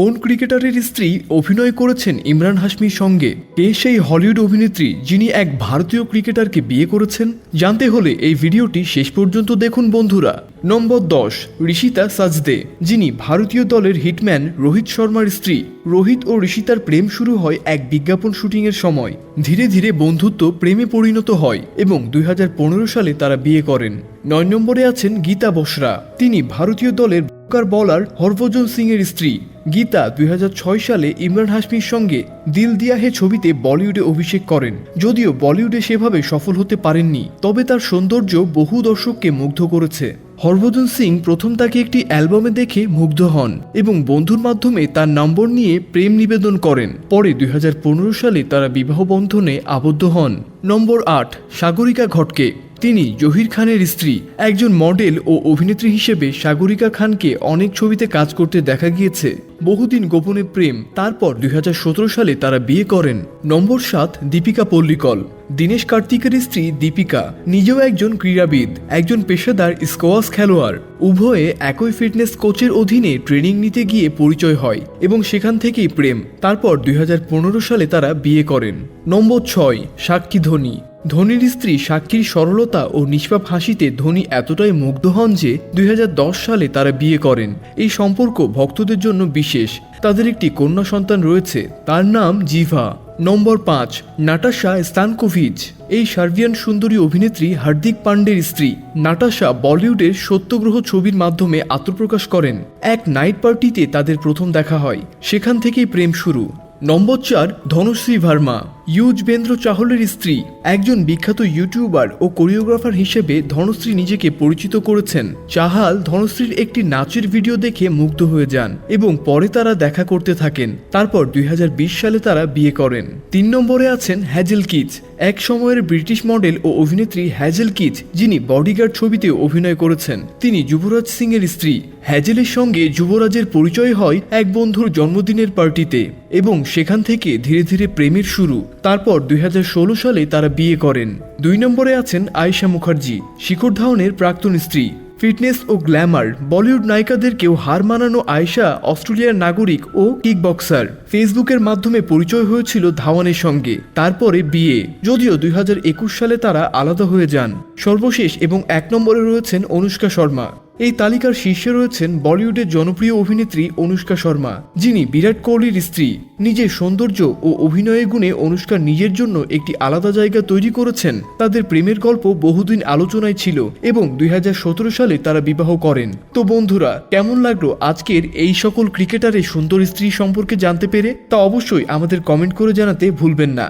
কোন ক্রিকেটারের স্ত্রী অভিনয় করেছেন ইমরান হাশমির সঙ্গে? কে সেই হলিউড অভিনেত্রী যিনি এক ভারতীয় ক্রিকেটারকে বিয়ে করেছেন? জানতে হলে এই ভিডিওটি শেষ পর্যন্ত দেখুন বন্ধুরা। নম্বর দশ, ঋষিতা সাজদে, যিনি ভারতীয় দলের হিটম্যান রোহিত শর্মার স্ত্রী। রোহিত ও ঋষিতার প্রেম শুরু হয় এক বিজ্ঞাপন শুটিংয়ের সময়। ধীরে ধীরে বন্ধুত্ব প্রেমে পরিণত হয় এবং দুই হাজার পনেরো সালে তারা বিয়ে করেন। নয় নম্বরে আছেন গীতা বসরা। তিনি ভারতীয় দলের ব্যাকার বলার হরভজন সিং এর স্ত্রী। গীতা দুই হাজার ছয় সালে ইমরান হাশমির সঙ্গে দিল দিয়া হে ছবিতে বলিউডে অভিষেক করেন। যদিও বলিউডে সেভাবে সফল হতে পারেননি, তবে তার সৌন্দর্য বহু দর্শককে মুগ্ধ করেছে। হরভজন সিং প্রথম তাকে একটি অ্যালবামে দেখে মুগ্ধ হন এবং বন্ধুর মাধ্যমে তার নম্বর নিয়ে প্রেম নিবেদন করেন। পরে দুই হাজার পনেরো সালে তারা বিবাহ বন্ধনে আবদ্ধ হন। নম্বর আট, সাগরিকা ঘটকে। তিনি জহির খানের স্ত্রী, একজন মডেল ও অভিনেত্রী হিসেবে সাগরিকা খানকে অনেক ছবিতে কাজ করতে দেখা গিয়েছে। বহুদিন গোপনে প্রেম, তারপর দুই হাজার সতেরো সালে তারা বিয়ে করেন। নম্বর সাত, দীপিকা পল্লিকল। দীনেশ কার্তিকের স্ত্রী দীপিকা, নিজেও একজন ক্রীড়াবিদ, একজন পেশাদার স্কোয়াশ খেলোয়াড়। উভয়ে একই ফিটনেস কোচের অধীনে ট্রেনিং নিতে গিয়ে পরিচয় হয় এবং সেখান থেকেই প্রেম। তারপর দুই হাজার পনেরো সালে তারা বিয়ে করেন। নম্বর ছয়, সাক্ষী ধোনি। ধোনির স্ত্রী সাক্ষীর সরলতা ও নিষ্পাপ হাসিতে ধোনি এতটাই মুগ্ধ হন যে দুই হাজার দশ সালে তারা বিয়ে করেন। এই সম্পর্ক ভক্তদের জন্য বিশেষ। তাদের একটি কন্যা সন্তান রয়েছে, তার নাম জিভা। নম্বর পাঁচ, নাটাশা স্তানকোভিচ। এই সার্বিয়ান সুন্দরী অভিনেত্রী হার্দিক পান্ডের স্ত্রী নাটাশা বলিউডের সত্যগ্রহ ছবির মাধ্যমে আত্মপ্রকাশ করেন। এক নাইট পার্টিতে তাদের প্রথম দেখা হয়, সেখান থেকেই প্রেম শুরু। নম্বর চার, ধনশ্রী ভার্মা। ইউজবেন্দ্র চাহলের স্ত্রী। একজন বিখ্যাত ইউটিউবার ও কোরিওগ্রাফার হিসেবে ধনশ্রী নিজেকে পরিচিত করেছেন। চাহাল ধনশ্রীর একটি নাচের ভিডিও দেখে মুগ্ধ হয়ে যান এবং পরে তারা দেখা করতে থাকেন। তারপর দুই হাজার বিশ সালে তারা বিয়ে করেন। তিন নম্বরে আছেন হ্যাজেল কিচ এক সময়ের ব্রিটিশ মডেল ও অভিনেত্রী হ্যাজেল কিচ যিনি বডিগার্ড ছবিতে অভিনয় করেছেন। তিনি যুবরাজ সিং এর স্ত্রী। হ্যাজেলের সঙ্গে যুবরাজের পরিচয় হয় এক বন্ধুর জন্মদিনের পার্টিতে এবং সেখান থেকে ধীরে ধীরে প্রেমের শুরু। তারপর দুই হাজার ষোলো সালে তারা বিয়ে করেন। দুই নম্বরে আছেন আয়েশা মুখার্জি শিখর ধাওয়ানের প্রাক্তন স্ত্রী। ফিটনেস ও গ্ল্যামার, বলিউড নায়িকাদেরকেও হার মানানো আয়েশা অস্ট্রেলিয়ার নাগরিক ও কিকবক্সার। ফেসবুকের মাধ্যমে পরিচয় হয়েছিল ধাওয়ানের সঙ্গে, তারপরে বিয়ে। যদিও দুই হাজার একুশ সালে তারা আলাদা হয়ে যান। সর্বশেষ এবং এক নম্বরে রয়েছেন অনুষ্কা শর্মা। এই তালিকার শীর্ষে রয়েছেন বলিউডের জনপ্রিয় অভিনেত্রী অনুষ্কা শর্মা, যিনি বিরাট কোহলির স্ত্রী। নিজের সৌন্দর্য ও অভিনয়ের গুণে অনুষ্কা নিজের জন্য একটি আলাদা জায়গা তৈরি করেছেন। তাদের প্রেমের গল্প বহুদিন আলোচনায় ছিল এবং দুই হাজার সতেরো সালে তারা বিবাহ করেন। তো বন্ধুরা, কেমন লাগল আজকের এই সকল ক্রিকেটারের সুন্দর স্ত্রী সম্পর্কে জানতে পেরে? তা অবশ্যই আমাদের কমেন্ট করে জানাতে ভুলবেন না।